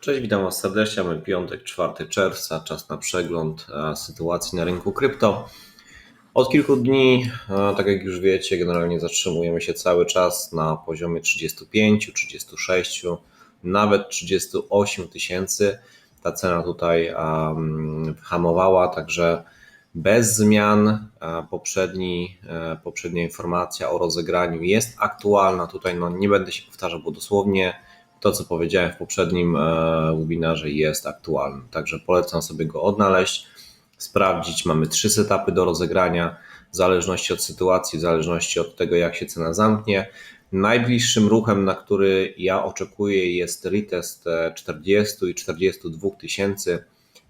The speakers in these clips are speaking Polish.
Cześć, witam Was serdecznie. Mamy piątek, 4 czerwca, czas na przegląd e, sytuacji na rynku krypto. Od kilku dni, e, tak jak już wiecie, generalnie zatrzymujemy się cały czas na poziomie 35, 36, nawet 38 tysięcy. Ta cena tutaj um, hamowała, także bez zmian. E, poprzedni, poprzednia informacja o rozegraniu jest aktualna. Tutaj no, nie będę się powtarzał, bo dosłownie to, co powiedziałem w poprzednim e, webinarze, jest aktualne. Także polecam sobie go odnaleźć, sprawdzić. Mamy trzy setupy do rozegrania, w zależności od sytuacji, w zależności od tego, jak się cena zamknie. Najbliższym ruchem, na który ja oczekuję, jest retest 40 e, i 42 tysięcy.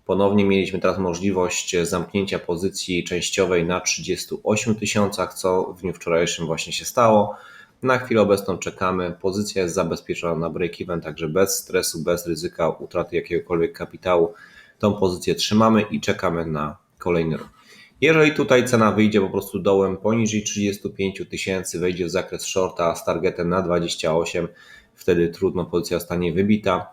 Ponownie mieliśmy teraz możliwość zamknięcia pozycji częściowej na 38 tysiącach, co w dniu wczorajszym właśnie się stało. Na chwilę obecną czekamy. Pozycja jest zabezpieczona na break-even, także bez stresu, bez ryzyka utraty jakiegokolwiek kapitału. Tą pozycję trzymamy i czekamy na kolejny ruch. Jeżeli tutaj cena wyjdzie po prostu dołem poniżej 35 tysięcy, wejdzie w zakres shorta z targetem na 28, wtedy trudno pozycja zostanie wybita.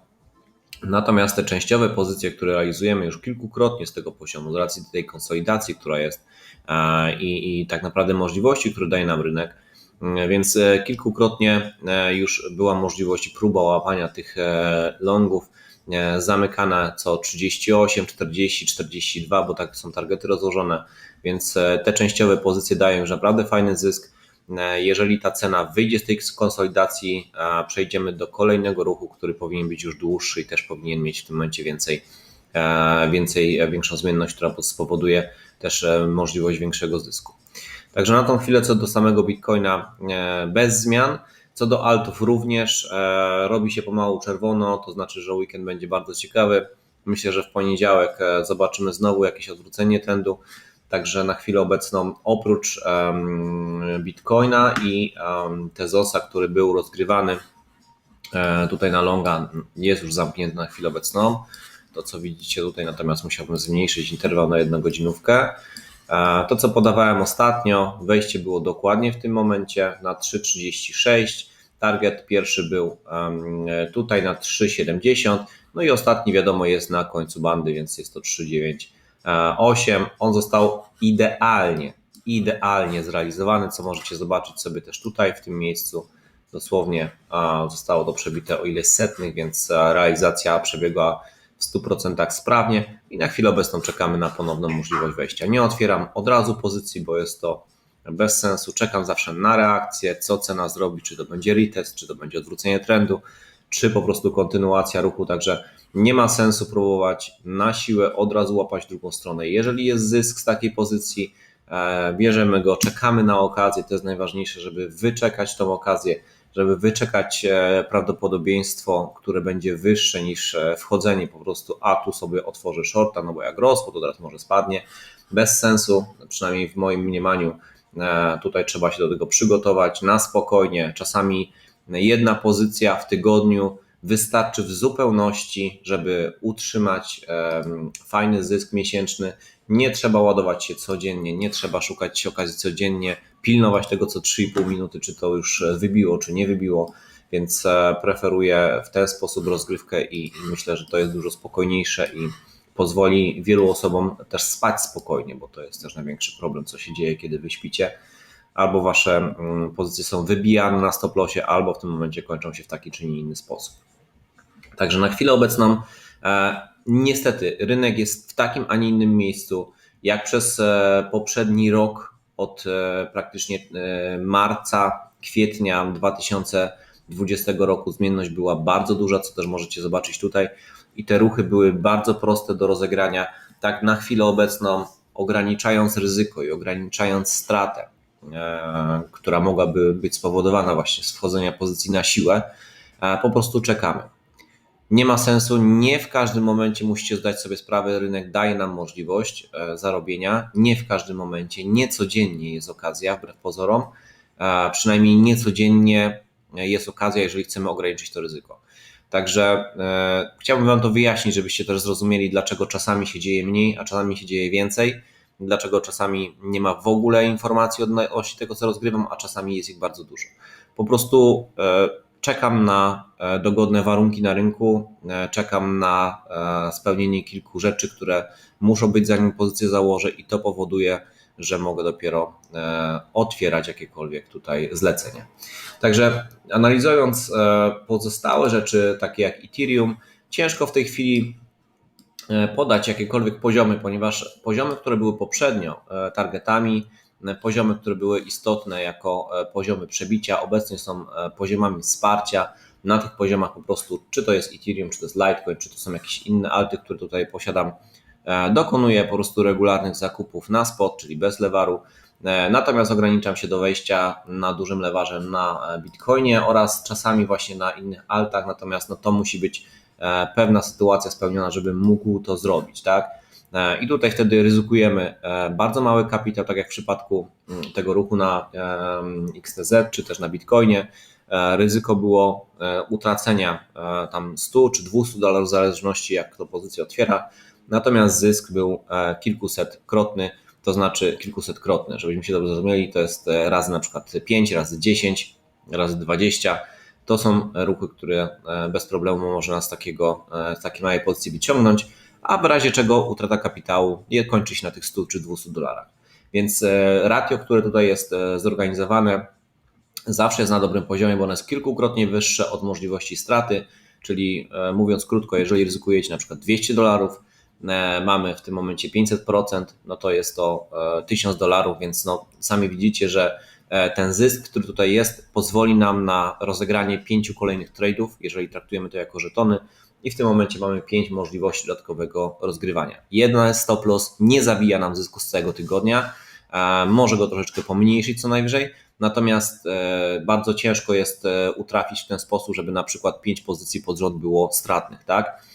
Natomiast te częściowe pozycje, które realizujemy już kilkukrotnie z tego poziomu, z racji tej konsolidacji, która jest i, i tak naprawdę możliwości, które daje nam rynek, więc e, kilkukrotnie e, już była możliwość próba łapania tych e, longów zamykana co 38, 40, 42, bo tak są targety rozłożone, więc te częściowe pozycje dają już naprawdę fajny zysk. Jeżeli ta cena wyjdzie z tej konsolidacji, przejdziemy do kolejnego ruchu, który powinien być już dłuższy i też powinien mieć w tym momencie więcej, więcej większą zmienność, która spowoduje też możliwość większego zysku. Także na tą chwilę co do samego Bitcoina e, bez zmian. Co do altów również e, robi się pomału czerwono, to znaczy, że weekend będzie bardzo ciekawy. Myślę, że w poniedziałek e, zobaczymy znowu jakieś odwrócenie trendu. Także na chwilę obecną, oprócz Bitcoina i Tezosa, który był rozgrywany tutaj na longa, jest już zamknięty na chwilę obecną. To co widzicie tutaj, natomiast musiałbym zmniejszyć interwał na jedną godzinówkę. To, co podawałem ostatnio, wejście było dokładnie w tym momencie na 3,36. Target pierwszy był tutaj na 3,70. No i ostatni, wiadomo, jest na końcu bandy, więc jest to 3,98. On został idealnie, idealnie zrealizowany, co możecie zobaczyć sobie też tutaj w tym miejscu. Dosłownie zostało to przebite o ile setnych, więc realizacja przebiegła w 100% sprawnie i na chwilę obecną czekamy na ponowną możliwość wejścia. Nie otwieram od razu pozycji, bo jest to bez sensu. Czekam zawsze na reakcję, co cena zrobi, czy to będzie retest, czy to będzie odwrócenie trendu, czy po prostu kontynuacja ruchu. Także nie ma sensu próbować na siłę od razu łapać drugą stronę. Jeżeli jest zysk z takiej pozycji, e, bierzemy go, czekamy na okazję. To jest najważniejsze, żeby wyczekać tą okazję żeby wyczekać e, prawdopodobieństwo, które będzie wyższe niż e, wchodzenie po prostu, a tu sobie otworzę shorta, no bo jak rosło, to teraz może spadnie. Bez sensu, przynajmniej w moim mniemaniu, e, tutaj trzeba się do tego przygotować na spokojnie. Czasami jedna pozycja w tygodniu wystarczy w zupełności, żeby utrzymać fajny zysk miesięczny. Nie trzeba ładować się codziennie, nie trzeba szukać okazji codziennie, pilnować tego co 3,5 minuty, czy to już wybiło, czy nie wybiło. Więc e, preferuję w ten sposób rozgrywkę i myślę, że to jest dużo spokojniejsze i pozwoli wielu osobom też spać spokojnie, bo to jest też największy problem, co się dzieje, kiedy wy śpicie. Albo wasze mm, pozycje są wybijane na stop lossie, albo w tym momencie kończą się w taki czy inny sposób. Także na chwilę obecną e, niestety rynek jest w takim, a nie innym miejscu, jak przez e, poprzedni rok od e, praktycznie marca, kwietnia 2020 roku zmienność była bardzo duża, co też możecie zobaczyć tutaj i te ruchy były bardzo proste do rozegrania. Tak na chwilę obecną ograniczając ryzyko i ograniczając stratę, która mogłaby być spowodowana właśnie z wchodzenia pozycji na siłę, po prostu czekamy. Nie ma sensu, nie w każdym momencie musicie zdać sobie sprawę, rynek daje nam możliwość e, zarobienia, nie w każdym momencie, nie codziennie jest okazja, wbrew pozorom, przynajmniej nie codziennie jest okazja, jeżeli chcemy ograniczyć to ryzyko. Także e, chciałbym Wam to wyjaśnić, żebyście też zrozumieli, dlaczego czasami się dzieje mniej, a czasami się dzieje więcej, dlaczego czasami nie ma w ogóle informacji odnośnie tego, co rozgrywam, a czasami jest ich bardzo dużo. Po prostu e, czekam na e, dogodne warunki na rynku, e, czekam na e, spełnienie kilku rzeczy, które muszą być zanim pozycję założę i to powoduje, że mogę dopiero otwierać jakiekolwiek tutaj zlecenie. Także analizując pozostałe rzeczy, takie jak Ethereum, ciężko w tej chwili podać jakiekolwiek poziomy, ponieważ poziomy, które były poprzednio targetami, poziomy, które były istotne jako e, poziomy przebicia, obecnie są e, poziomami wsparcia. Na tych poziomach po prostu, czy to jest Ethereum, czy to jest Litecoin, czy to są jakieś inne alty, które tutaj posiadam, e, dokonuję po prostu regularnych zakupów na spot, czyli bez lewaru. Natomiast ograniczam się do wejścia na dużym lewarze na Bitcoinie oraz czasami właśnie na innych altach, natomiast no to musi być pewna sytuacja spełniona, żebym mógł to zrobić, tak? E, I tutaj wtedy ryzykujemy e, bardzo mały kapitał, tak jak w przypadku mm, tego ruchu na XTZ czy też na Bitcoinie. E, ryzyko było utracenia tam 100 czy 200 dolarów w zależności jak to pozycja otwiera, natomiast zysk był kilkusetkrotny, to znaczy kilkusetkrotny, żebyśmy się dobrze zrozumieli, to jest razy na przykład 5, razy 10, razy 20. To są ruchy, które bez problemu można z, takiego, z takiej małej pozycji wyciągnąć a w razie czego utrata kapitału nie kończy się na tych 100 czy 200 dolarach. Więc e, ratio, które tutaj jest e, zorganizowane, zawsze jest na dobrym poziomie, bo ono jest kilkukrotnie wyższe od możliwości straty, czyli e, mówiąc krótko, jeżeli ryzykujecie na przykład 200 dolarów, mamy w tym momencie 500%, no to jest to 1000 dolarów, więc no, sami widzicie, że ten zysk, który tutaj jest, pozwoli nam na rozegranie pięciu kolejnych trade'ów, jeżeli traktujemy to jako żetony, i w tym momencie mamy pięć możliwości dodatkowego rozgrywania. Jedna jest stop loss, nie zabija nam zysku z całego tygodnia, e, może go troszeczkę pomniejszyć co najwyżej, natomiast e, bardzo ciężko jest e, utrafić w ten sposób, żeby na przykład pięć pozycji pod rząd było stratnych, tak?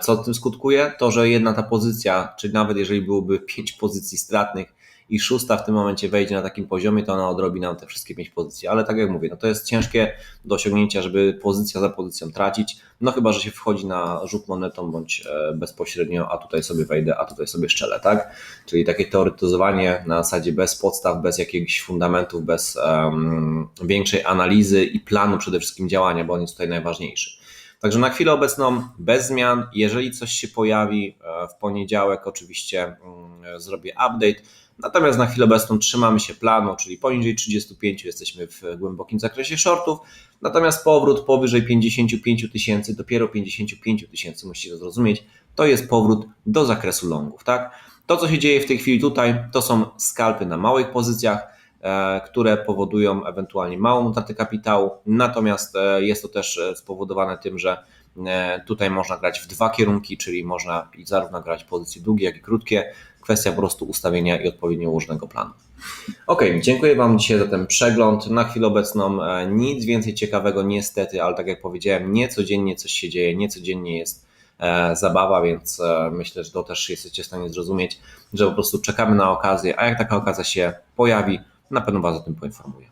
Co tym skutkuje? To, że jedna ta pozycja, czyli nawet jeżeli byłoby pięć pozycji stratnych, i szósta w tym momencie wejdzie na takim poziomie, to ona odrobi nam te wszystkie pięć pozycji. Ale tak jak mówię, no to jest ciężkie do osiągnięcia, żeby pozycja za pozycją tracić. No chyba, że się wchodzi na rzut monetą bądź e, bezpośrednio, a tutaj sobie wejdę, a tutaj sobie szczelę, tak? Czyli takie teoretyzowanie na zasadzie bez podstaw, bez jakichś fundamentów, bez um, większej analizy i planu przede wszystkim działania, bo on jest tutaj najważniejszy. Także na chwilę obecną bez zmian. Jeżeli coś się pojawi e, w poniedziałek, oczywiście mm, zrobię update. Natomiast na chwilę obecną trzymamy się planu, czyli poniżej 35 jesteśmy w głębokim zakresie shortów, natomiast powrót powyżej 55 tysięcy, dopiero 55 tysięcy, musicie to zrozumieć, to jest powrót do zakresu longów. Tak? To, co się dzieje w tej chwili tutaj, to są skalpy na małych pozycjach, e, które powodują ewentualnie małą utratę kapitału, natomiast e, jest to też e, spowodowane tym, że tutaj można grać w dwa kierunki, czyli można zarówno grać pozycje długie, jak i krótkie, Kwestia po prostu ustawienia i odpowiednio ułożonego planu. Ok, dziękuję Wam dzisiaj za ten przegląd. Na chwilę obecną e, nic więcej ciekawego niestety, ale tak jak powiedziałem, nie codziennie coś się dzieje, nie codziennie jest e, zabawa, więc e, myślę, że to też jesteście w stanie zrozumieć, że po prostu czekamy na okazję, a jak taka okazja się pojawi, na pewno Was o tym poinformuję.